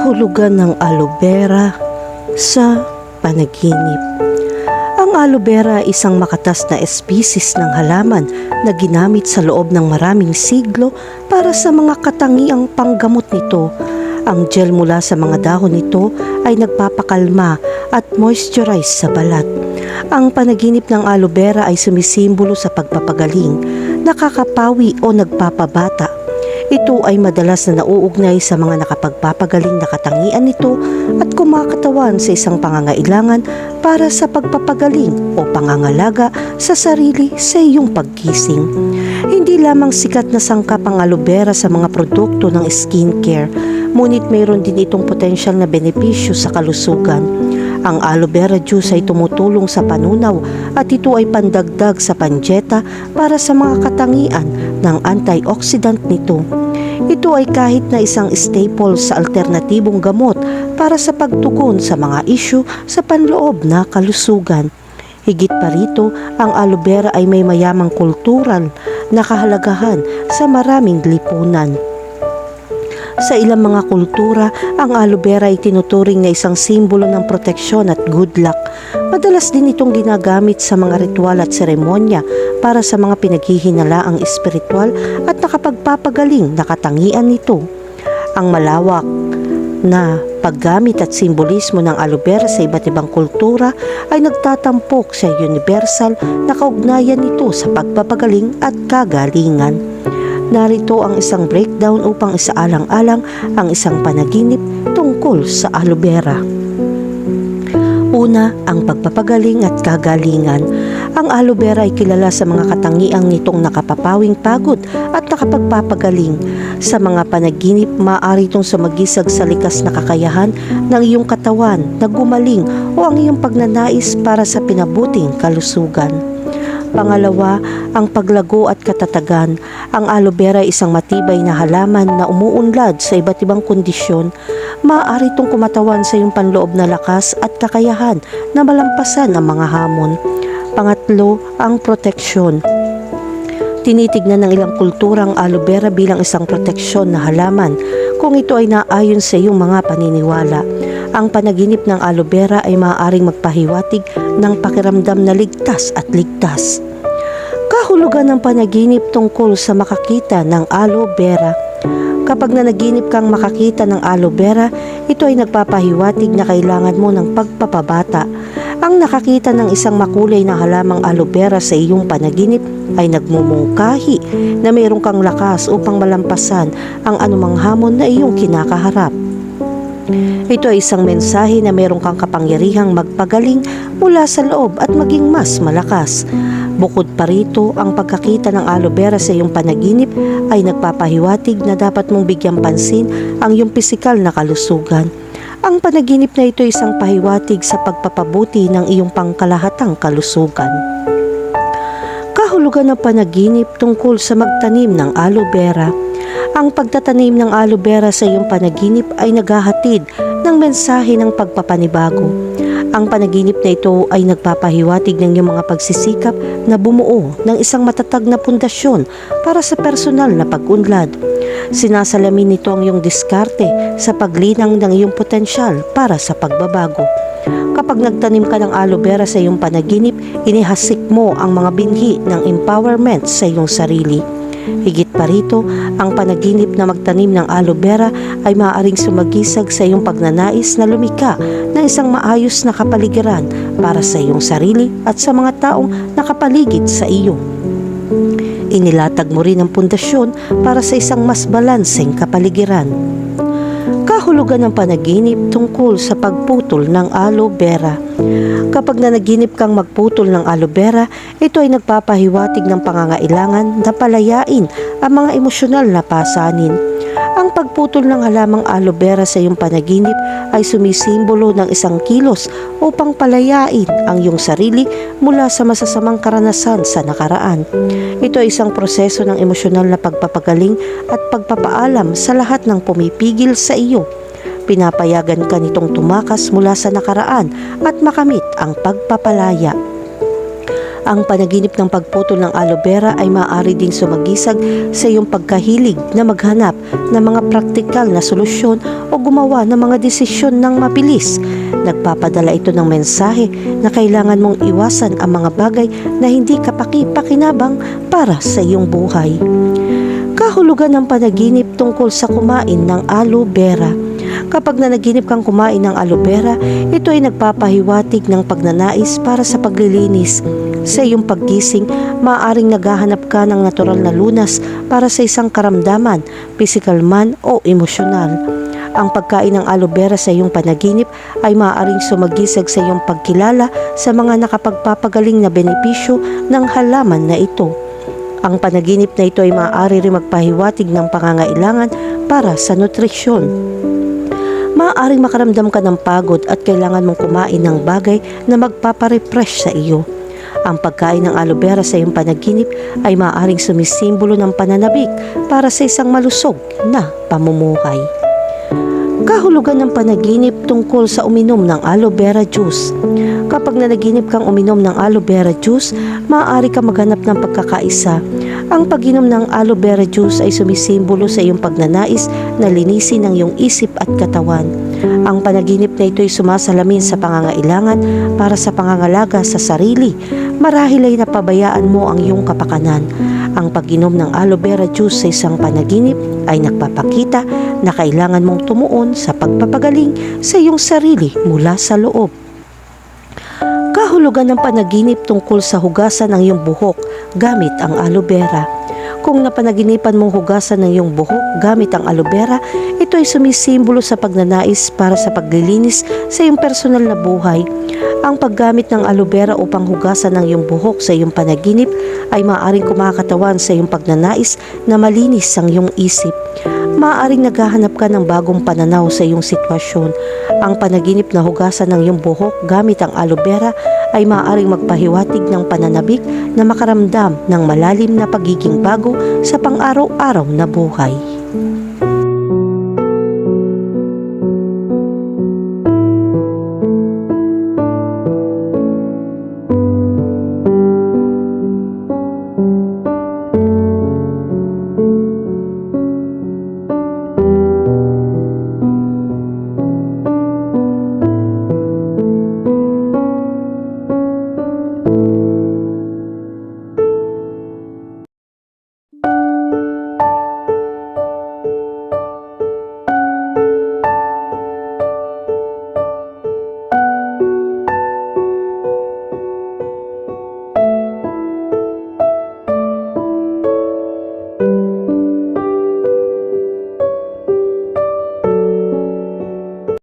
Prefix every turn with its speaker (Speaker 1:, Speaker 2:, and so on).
Speaker 1: kahulugan ng aloe vera sa panaginip. Ang aloe vera ay isang makatas na especies ng halaman na ginamit sa loob ng maraming siglo para sa mga katangiang panggamot nito. Ang gel mula sa mga dahon nito ay nagpapakalma at moisturize sa balat. Ang panaginip ng aloe vera ay sumisimbolo sa pagpapagaling, nakakapawi o nagpapabata ito ay madalas na nauugnay sa mga nakapagpapagaling na katangian nito at kumakatawan sa isang pangangailangan para sa pagpapagaling o pangangalaga sa sarili sa iyong pagkising. Hindi lamang sikat na sangkap ang aloe vera sa mga produkto ng skincare, ngunit mayroon din itong potensyal na benepisyo sa kalusugan. Ang aloe vera juice ay tumutulong sa panunaw at ito ay pandagdag sa panjeta para sa mga katangian ng antioxidant nito. Ito ay kahit na isang staple sa alternatibong gamot para sa pagtugon sa mga isyu sa panloob na kalusugan. Higit pa rito, ang aloe vera ay may mayamang kultural na kahalagahan sa maraming lipunan. Sa ilang mga kultura, ang aloe vera ay tinuturing na isang simbolo ng proteksyon at good luck. Madalas din itong ginagamit sa mga ritual at seremonya para sa mga pinaghihinalaang espiritual at nakapagpapagaling na katangian nito. Ang malawak na paggamit at simbolismo ng aloe vera sa iba't ibang kultura ay nagtatampok sa universal na kaugnayan nito sa pagpapagaling at kagalingan. Narito ang isang breakdown upang isaalang-alang ang isang panaginip tungkol sa aloe vera. Una, ang pagpapagaling at kagalingan. Ang aloe vera ay kilala sa mga katangiang nitong nakapapawing pagod at nakapagpapagaling. Sa mga panaginip, maaari itong sumagisag sa likas na kakayahan ng iyong katawan na gumaling o ang iyong pagnanais para sa pinabuting kalusugan. Pangalawa, ang paglago at katatagan. Ang aloe vera ay isang matibay na halaman na umuunlad sa iba't ibang kondisyon. Maaari itong kumatawan sa iyong panloob na lakas at kakayahan na malampasan ang mga hamon. Pangatlo, ang proteksyon. Tinitignan ng ilang kultura ang aloe vera bilang isang proteksyon na halaman kung ito ay naayon sa iyong mga paniniwala. Ang panaginip ng aloe vera ay maaaring magpahiwatig ng pakiramdam na ligtas at ligtas. Kahulugan ng panaginip tungkol sa makakita ng aloe vera. Kapag nanaginip kang makakita ng aloe vera, ito ay nagpapahiwatig na kailangan mo ng pagpapabata. Ang nakakita ng isang makulay na halamang aloe vera sa iyong panaginip ay nagmumungkahi na mayroon kang lakas upang malampasan ang anumang hamon na iyong kinakaharap. Ito ay isang mensahe na mayroon kang kapangyarihang magpagaling mula sa loob at maging mas malakas. Bukod pa rito, ang pagkakita ng aloe vera sa iyong panaginip ay nagpapahiwatig na dapat mong bigyang pansin ang iyong pisikal na kalusugan. Ang panaginip na ito ay isang pahiwatig sa pagpapabuti ng iyong pangkalahatang kalusugan. Kahulugan ng panaginip tungkol sa magtanim ng aloe vera. Ang pagtatanim ng aloe vera sa iyong panaginip ay naghahatid ng mensahe ng pagpapanibago. Ang panaginip na ito ay nagpapahiwatig ng iyong mga pagsisikap na bumuo ng isang matatag na pundasyon para sa personal na pag-unlad. Sinasalamin nito ang iyong diskarte sa paglinang ng iyong potensyal para sa pagbabago. Kapag nagtanim ka ng aloe vera sa iyong panaginip, inihasik mo ang mga binhi ng empowerment sa iyong sarili. Higit pa rito, ang panaginip na magtanim ng aloe vera ay maaaring sumagisag sa iyong pagnanais na lumika ng isang maayos na kapaligiran para sa iyong sarili at sa mga taong nakapaligid sa iyo. Inilatag mo rin ang pundasyon para sa isang mas balanseng kapaligiran. Kahulugan ng panaginip tungkol sa pagputol ng aloe vera. Kapag nanaginip kang magputol ng aloe vera, ito ay nagpapahiwatig ng pangangailangan na palayain ang mga emosyonal na pasanin. Ang pagputol ng halamang aloe vera sa iyong panaginip ay sumisimbolo ng isang kilos upang palayain ang iyong sarili mula sa masasamang karanasan sa nakaraan. Ito ay isang proseso ng emosyonal na pagpapagaling at pagpapaalam sa lahat ng pumipigil sa iyo. Pinapayagan ka nitong tumakas mula sa nakaraan at makamit ang pagpapalaya. Ang panaginip ng pagputol ng aloe vera ay maaari ding sumagisag sa iyong pagkahilig na maghanap ng mga praktikal na solusyon o gumawa ng mga desisyon ng mabilis. Nagpapadala ito ng mensahe na kailangan mong iwasan ang mga bagay na hindi kapaki-pakinabang para sa iyong buhay. Kahulugan ng panaginip tungkol sa kumain ng aloe vera. Kapag nanaginip kang kumain ng aloe vera, ito ay nagpapahiwatig ng pagnanais para sa paglilinis. Sa iyong paggising, maaaring naghahanap ka ng natural na lunas para sa isang karamdaman, physical man o emosyonal. Ang pagkain ng aloe vera sa iyong panaginip ay maaaring sumagisag sa iyong pagkilala sa mga nakapagpapagaling na benepisyo ng halaman na ito. Ang panaginip na ito ay maaari rin magpahiwatig ng pangangailangan para sa nutrisyon. Maaaring makaramdam ka ng pagod at kailangan mong kumain ng bagay na magpaparefresh sa iyo. Ang pagkain ng aloe vera sa iyong panaginip ay maaaring sumisimbolo ng pananabik para sa isang malusog na pamumuhay. Kahulugan ng panaginip tungkol sa uminom ng aloe vera juice. Kapag nanaginip kang uminom ng aloe vera juice, maaari ka maghanap ng pagkakaisa. Ang pag-inom ng aloe vera juice ay sumisimbolo sa iyong pagnanais na linisin ang iyong isip at katawan. Ang panaginip na ito ay sumasalamin sa pangangailangan para sa pangangalaga sa sarili. Marahil ay napabayaan mo ang iyong kapakanan. Ang pag-inom ng aloe vera juice sa isang panaginip ay nagpapakita na kailangan mong tumuon sa pagpapagaling sa iyong sarili mula sa loob. Kahulugan ng panaginip tungkol sa hugasan ng iyong buhok gamit ang aloe vera. Kung napanaginipan mong hugasan ng iyong buhok gamit ang aloe vera, ito ay sumisimbolo sa pagnanais para sa paglilinis sa iyong personal na buhay. Ang paggamit ng aloe vera upang hugasan ng iyong buhok sa iyong panaginip ay maaaring kumakatawan sa iyong pagnanais na malinis ang iyong isip. Maaaring naghahanap ka ng bagong pananaw sa iyong sitwasyon. Ang panaginip na hugasan ng iyong buhok gamit ang aloe vera ay maaaring magpahiwatig ng pananabik na makaramdam ng malalim na pagiging bago sa pang-araw-araw na buhay.